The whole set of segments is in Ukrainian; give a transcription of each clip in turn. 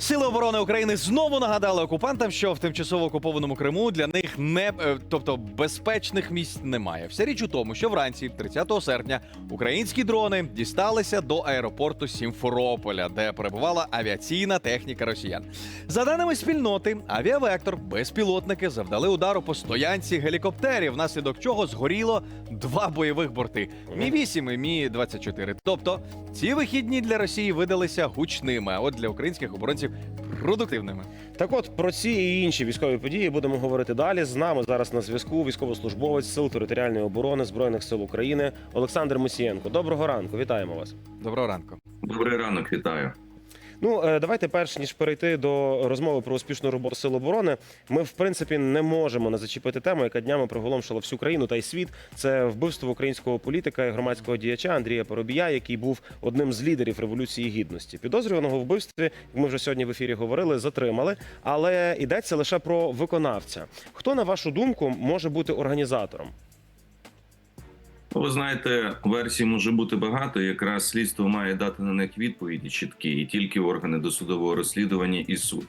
Сили оборони України знову нагадали окупантам, що в тимчасово окупованому Криму для них не е, тобто безпечних місць немає. Вся річ у тому, що вранці, 30 серпня, українські дрони дісталися до аеропорту Сімферополя, де перебувала авіаційна техніка росіян. За даними спільноти, авіавектор безпілотники завдали удару по стоянці гелікоптерів, внаслідок чого згоріло два бойових борти: Мі 8 і Мі 24 Тобто ці вихідні для Росії видалися гучними, а от для українських оборонців продуктивними. Так от про ці і інші військові події будемо говорити далі. З нами зараз на зв'язку військовослужбовець Сил територіальної оборони Збройних сил України Олександр Мусієнко. Доброго ранку, вітаємо вас. Доброго ранку. Добрий ранок, вітаю. Ну е, давайте, перш ніж перейти до розмови про успішну роботу сил оборони, ми в принципі не можемо не зачепити тему, яка днями приголомшила всю країну та й світ. Це вбивство українського політика і громадського діяча Андрія Поробія, який був одним з лідерів революції гідності. Підозрюваного вбивстві, ми вже сьогодні в ефірі говорили, затримали, але йдеться лише про виконавця. Хто на вашу думку може бути організатором? Ну, Ви знаєте, версій може бути багато. Якраз слідство має дати на них відповіді чіткі, і тільки органи досудового розслідування і суд.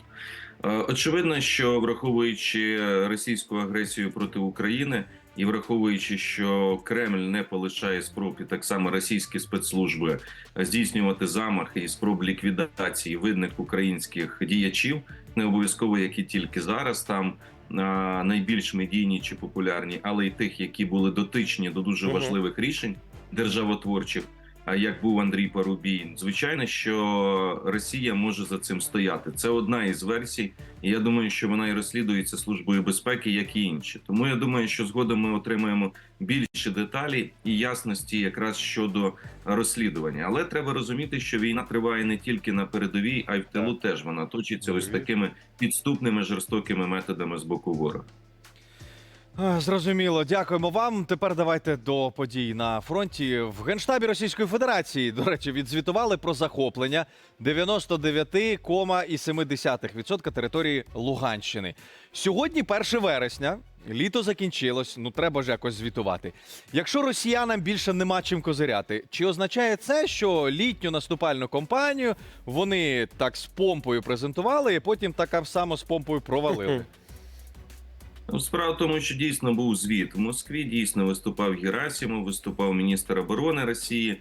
Е, Очевидно, що враховуючи російську агресію проти України і враховуючи, що Кремль не полишає спроб і так само російські спецслужби здійснювати замахи і спроб ліквідації видних українських діячів, не обов'язково які тільки зараз там а, найбільш медійні чи популярні, але й тих, які були дотичні до дуже важливих рішень державотворчих. А як був Андрій Парубій, звичайно, що Росія може за цим стояти. Це одна із версій, і я думаю, що вона і розслідується службою безпеки, як і інші. Тому я думаю, що згодом ми отримаємо більше деталі і ясності якраз щодо розслідування. Але треба розуміти, що війна триває не тільки на передовій, а й в тилу теж вона точиться ось такими підступними жорстокими методами з боку ворога. Зрозуміло, дякуємо вам. Тепер давайте до подій на фронті. В генштабі Російської Федерації, до речі, відзвітували про захоплення 99,7% території Луганщини. Сьогодні 1 вересня. Літо закінчилось, ну треба ж якось звітувати. Якщо росіянам більше нема чим козиряти, чи означає це, що літню наступальну кампанію вони так з помпою презентували, і потім так само з помпою провалили? Ну, Справа в тому, що дійсно був звіт в Москві. Дійсно виступав Герасимов, виступав міністр оборони Росії.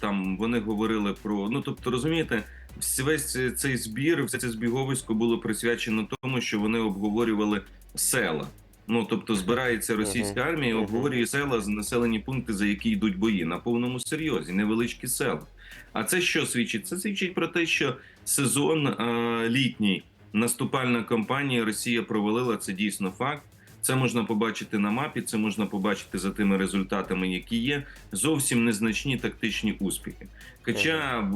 Там вони говорили про ну тобто, розумієте, весь цей- збір, все це збіговисько було присвячено тому, що вони обговорювали села. Ну тобто, збирається російська армія, і обговорює села населені пункти, за які йдуть бої на повному серйозі, невеличкі села. А це що свідчить? Це свідчить про те, що сезон е, літній наступальна кампанія Росія провалила. Це дійсно факт. Це можна побачити на мапі, це можна побачити за тими результатами, які є. Зовсім незначні тактичні успіхи. Хоча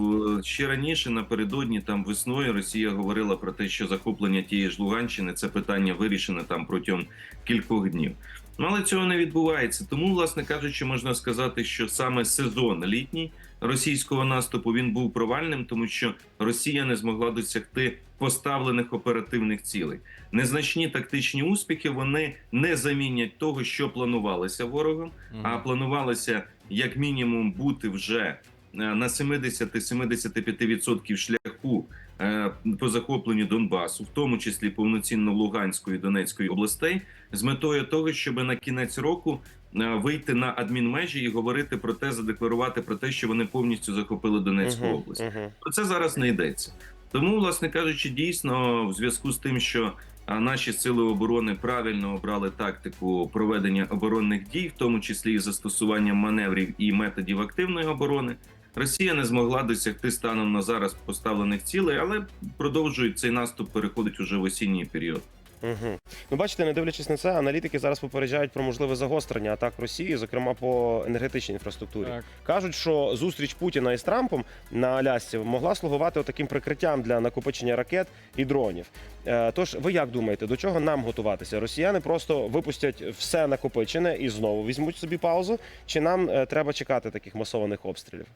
ще раніше, напередодні, там весною, Росія говорила про те, що захоплення тієї ж Луганщини це питання вирішене там протягом кількох днів. Ну але цього не відбувається. Тому, власне кажучи, можна сказати, що саме сезон літній російського наступу він був провальним, тому що Росія не змогла досягти поставлених оперативних цілей. Незначні тактичні успіхи вони не замінять того, що планувалося ворогом, а планувалося як мінімум бути вже е, на 70-75% шляху е, по захопленню Донбасу, в тому числі повноцінно Луганської і Донецької областей, з метою того, щоб на кінець року вийти на адмінмежі і говорити про те, задекларувати про те, що вони повністю захопили Донецьку Мгм, область. мгм. Про це зараз не йдеться. Тому, власне кажучи, дійсно, в зв'язку з тим, що наші сили оборони правильно обрали тактику проведення оборонних дій, в тому числі і застосуванням маневрів і методів активної оборони, Росія не змогла досягти станом на зараз поставлених цілей, але продовжують цей наступ переходить уже в осінній період. Угу. Ну, бачите, не дивлячись на це, аналітики зараз попереджають про можливе загострення атак Росії, зокрема по енергетичній інфраструктурі. Так. Кажуть, що зустріч Путіна із Трампом на Алясці могла слугувати таким прикриттям для накопичення ракет і дронів. Е, Тож, ви як думаєте, до чого нам готуватися? Росіяни просто випустять все накопичене і знову візьмуть собі паузу? Чи нам е, треба чекати таких масованих обстрілів?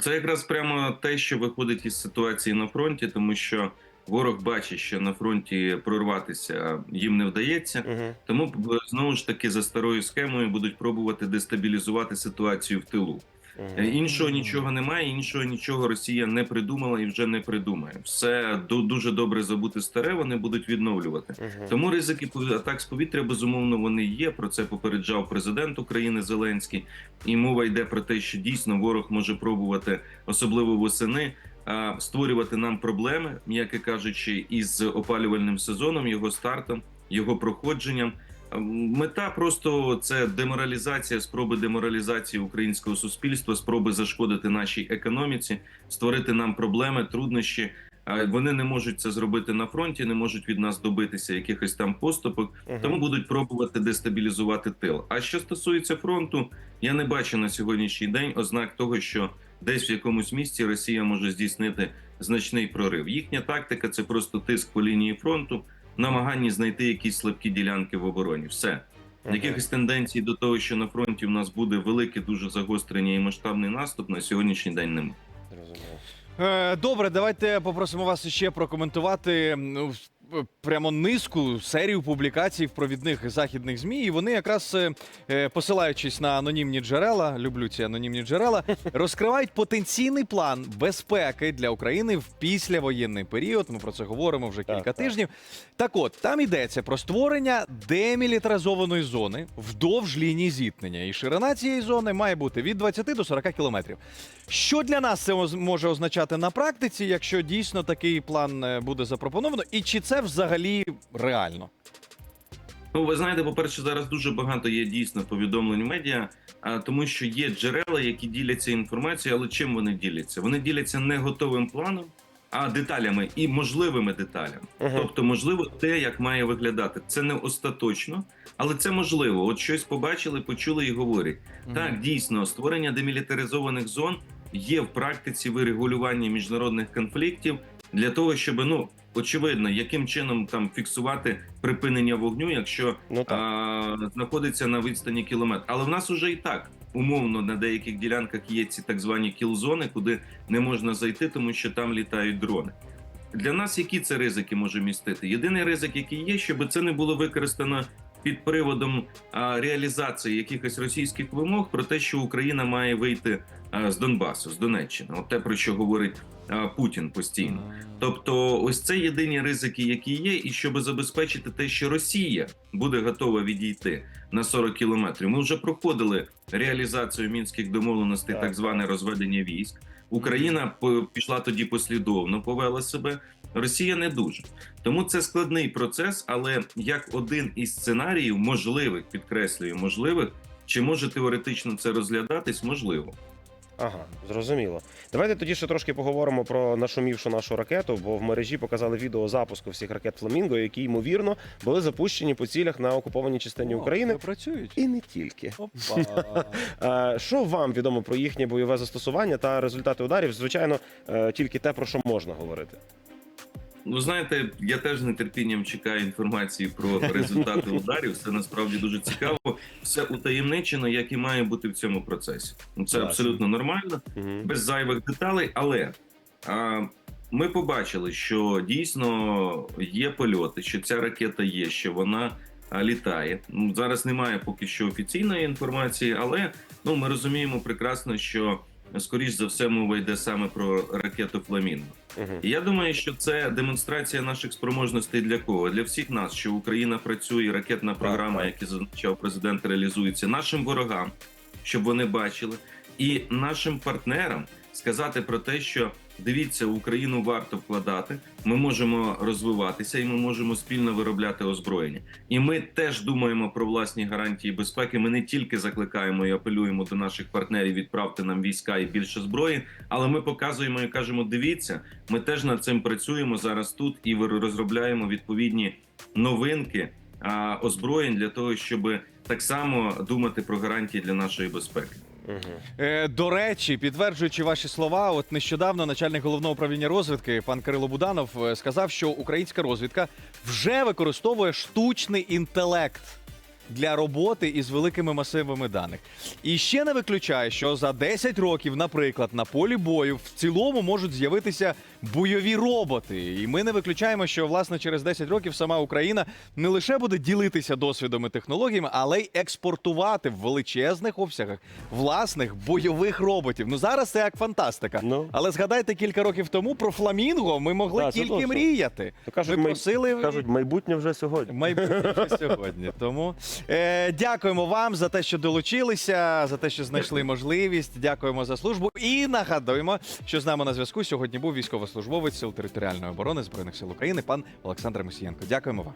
Це якраз прямо те, що виходить із ситуації на фронті, тому що ворог бачить, що на фронті прорватися їм не вдається. Угу. Тому знову ж таки за старою схемою будуть пробувати дестабілізувати ситуацію в тилу. Е, Іншого нічого немає, іншого нічого Росія не придумала і вже не придумає. Все ду- дуже добре забути старе. Вони будуть відновлювати. Мгм. Тому ризики атак з повітря безумовно вони є. Про це попереджав президент України Зеленський. І мова йде про те, що дійсно ворог може пробувати, особливо восени, створювати нам проблеми, м'яко кажучи, із опалювальним сезоном, його стартом, його проходженням. Мета просто це деморалізація, спроби деморалізації українського суспільства, спроби зашкодити нашій економіці, створити нам проблеми, труднощі. Вони не можуть це зробити на фронті, не можуть від нас добитися якихось там поступок, Мгм. тому будуть пробувати дестабілізувати тил. А що стосується фронту, я не бачу на сьогоднішній день ознак того, що десь в якомусь місці Росія може здійснити значний прорив. Їхня тактика це просто тиск по лінії фронту, намагання знайти якісь слабкі ділянки в обороні. Все якихось тенденцій до того, що на фронті в нас буде велике дуже загострення і масштабний наступ, на сьогоднішній день немає. Е, Добре, давайте попросимо вас ще прокоментувати прямо низку серію публікацій в провідних західних змі. І вони якраз е, е, посилаючись на анонімні джерела, люблю ці анонімні джерела, розкривають потенційний план безпеки для України в післявоєнний період. Ми про це говоримо вже кілька так. тижнів. Так от там йдеться про створення демілітаризованої зони вдовж лінії зіткнення. І ширина цієї зони має бути від 20 до 40 кілометрів. Що для нас це може означати на практиці, якщо дійсно такий план е, буде запропоновано, і чи це взагалі реально? Ну, ви знаєте, по-перше, зараз дуже багато є дійсно повідомлень медіа, а, тому що є джерела, які діляться інформацією, але чим вони діляться? Вони діляться не готовим планом, а деталями і можливими деталями. Мгм. Тобто, можливо, те, як має виглядати. Це не остаточно, але це можливо. От щось побачили, почули і говорять. Так, дійсно, створення демілітаризованих зон є в практиці вирегулювання міжнародних конфліктів для того, щоб ну очевидно, яким чином там фіксувати припинення вогню, якщо Ну а, знаходиться на відстані кілометр. Але в нас уже і так умовно на деяких ділянках є ці так звані кілзони, куди не можна зайти, тому що там літають дрони. Для нас які це ризики може містити? Єдиний ризик, який є, щоб це не було використано під приводом а, реалізації якихось російських вимог про те, що Україна має вийти а, з Донбасу, з Донеччини, от те про що говорить Путін постійно. Тобто, ось це єдині ризики, які є, і щоб забезпечити те, що Росія буде готова відійти на 40 кілометрів. Ми вже проходили реалізацію мінських домовленостей, Так. так зване розведення військ. Україна по- пішла тоді послідовно, повела себе. Росія не дуже. Тому це складний процес, але як один із сценаріїв, можливих, підкреслюю, можливих, чи може теоретично це розглядатись? Можливо. Ага, зрозуміло. Давайте тоді ще трошки поговоримо про нашумівшу нашу ракету, бо в мережі показали відео запуску всіх ракет Фламінго, які ймовірно були запущені по цілях на окупованій частині України. працюють. І не тільки. Опа. Е, Що вам відомо про їхнє бойове застосування та результати ударів? Звичайно, е, тільки те, про що можна говорити. Ну, знаєте, я теж з нетерпінням чекаю інформації про результати ударів. Це насправді дуже цікаво. Все утаємничено, як і має бути в цьому процесі. Ну, Це абсолютно нормально, без зайвих деталей. Але а, ми побачили, що дійсно є польоти, що ця ракета є, що вона літає. Ну, зараз немає поки що офіційної інформації, але ну ми розуміємо прекрасно, що скоріш за все мова йде саме про ракету Фламінго. І Я думаю, що це демонстрація наших спроможностей для кого? Для всіх нас, що Україна працює, ракетна програма, яку зазначав президент, реалізується нашим ворогам, щоб вони бачили, і нашим партнерам сказати про те, що дивіться, Україну варто вкладати. Ми можемо розвиватися і ми можемо спільно виробляти озброєння. І ми теж думаємо про власні гарантії безпеки. Ми не тільки закликаємо і апелюємо до наших партнерів відправте нам війська і більше зброї, але ми показуємо і кажемо: дивіться, ми теж над цим працюємо зараз тут і розробляємо відповідні новинки озброєнь для того, щоб так само думати про гарантії для нашої безпеки. Е, До речі, підтверджуючи ваші слова, от нещодавно начальник головного управління розвідки пан Кирило Буданов е, сказав, що українська розвідка вже використовує штучний інтелект для роботи із великими масивами даних. І ще не виключає, що за 10 років, наприклад, на полі бою в цілому можуть з'явитися бойові роботи. І ми не виключаємо, що власне через 10 років сама Україна не лише буде ділитися досвідом і технологіями, але й експортувати в величезних обсягах власних бойових роботів. Ну зараз це як фантастика. Ну. Але згадайте кілька років тому про фламінго ми могли це тільки точно. мріяти. То кажуть, ми просили Кажуть, майбутнє вже сьогодні. майбутнє вже сьогодні. Тому е, дякуємо вам за те, що долучилися, за те, що знайшли можливість. Дякуємо за службу. І нагадуємо, що з нами на зв'язку сьогодні був військовослужбовець Сил територіальної оборони збройних сил України, пан Олександр Мусієнко. Дякуємо вам.